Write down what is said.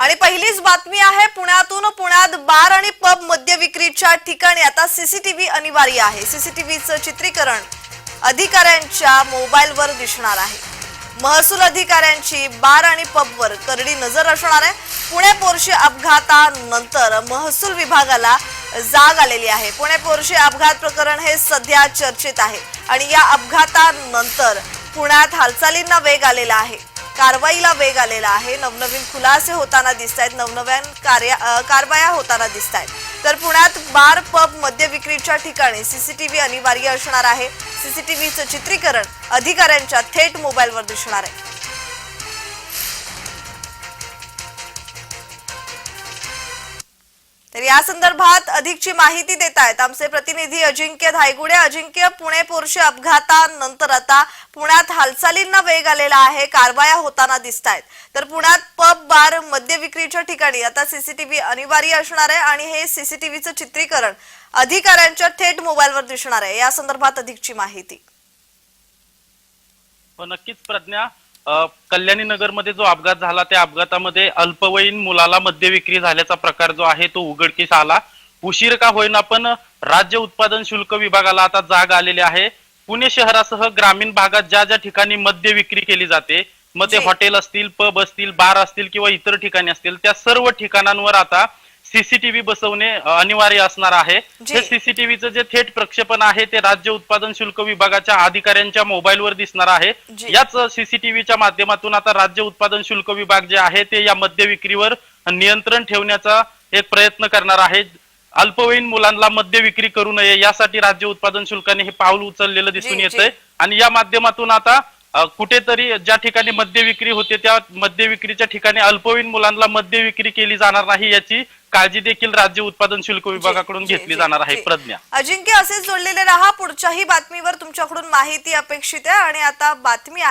आणि पहिलीच बातमी आहे पुण्यातून पुण्यात बार आणि पब मद्य विक्रीच्या ठिकाणी. आता सीसीटीव्ही अनिवार्य आहे. सीसीटीव्हीचं चित्रीकरण अधिकाऱ्यांच्या मोबाईलवर दिसणार आहे. महसूल अधिकाऱ्यांची बार आणि पबवर करडी नजर असणार आहे. पुणे पोर्शे अपघातानंतर महसूल विभागाला जाग आलेली आहे. पुणे पोर्शे अपघात प्रकरण हे सध्या चर्चेत आहे. आणि या अपघातानंतर पुण्यात हालचालींना वेग आलेला आहे. कारवाईला वेग आलेला आहे. नवनवीन खुलासे होताना दिसत आहेत नवनवीन कार्य कारवाया होताना दिसत आहेत तर पुण्यात बार पब मद्य विक्रीच्या ठिकाणी सीसीटीव्ही अनिवार्य असणार आहे. सीसीटीव्हीचं चित्रीकरण अधिकाऱ्यांच्या थेट मोबाईलवर दिसणार आहे. तर या संदर्भात अधिकची माहिती देत आहेत आमचे प्रतिनिधी अजिंक्य धायगुडे अजिंक्य पुणे पोर्शे अपघातानंतर आता पुण्यात हालचालींना वेग आलेला आहे कारवाया होताना दिसत आहेत तर पुण्यात पब बार मद्य विक्रीच्या ठिकाणी आता सीसीटीव्ही अनिवार्य असणार आहे आणि हे सीसीटीव्हीचं चित्रीकरण अधिकाऱ्यांच्या थेट मोबाईलवर दिसणार आहे. या संदर्भात अधिकची माहिती. हो, नक्कीच प्रज्ञा. कल्याणी नगरमध्ये जो अपघात झाला त्या अपघातामध्ये अल्पवयीन मुलाला मद्य विक्री झाल्याचा प्रकार जो आहे तो उघडकीस आला उशीर का होईना पण राज्य उत्पादन शुल्क विभागाला आता जाग आलेली आहे पुणे शहरासह ग्रामीण भागात ज्या ज्या ठिकाणी मद्य विक्री केली जाते मग ते. हॉटेल असतील पब असतील बार असतील किंवा इतर ठिकाणी असतील त्या सर्व ठिकाणांवर आता सीसीटीव्ही बसवणे अनिवार्य असणार आहे. हे सीसीटीव्हीचं जे थेट प्रक्षेपण आहे ते राज्य उत्पादन शुल्क विभागाच्या अधिकाऱ्यांच्या मोबाईलवर दिसणार आहे. याच सीसीटीव्हीच्या माध्यमातून आता राज्य उत्पादन शुल्क विभाग जे आहे ते या मद्य विक्रीवर नियंत्रण ठेवण्याचा एक प्रयत्न करणार आहे अल्पवयीन मुलांना मद्य विक्री करू नये यासाठी राज्य उत्पादन शुल्काने हे पाऊल उचललेलं दिसून येतंय जी. आणि या माध्यमातून आता कुठेतरी ज्या ठिकाणी मद्य विक्री होते त्या मद्य विक्रीच्या ठिकाणी अल्पवयीन मुलांना मद्य विक्री केली जाणार नाही याची काळजी देखील राज्य उत्पादन शुल्क विभागाकडून जी, घेतली जी, जाणार आहे जी. प्रज्ञा. अजिंक्य असेच जोडलेले रहा पुढच्याही बातमीवर तुमच्याकडून माहिती अपेक्षित आहे. आणि आता बातमी आहे.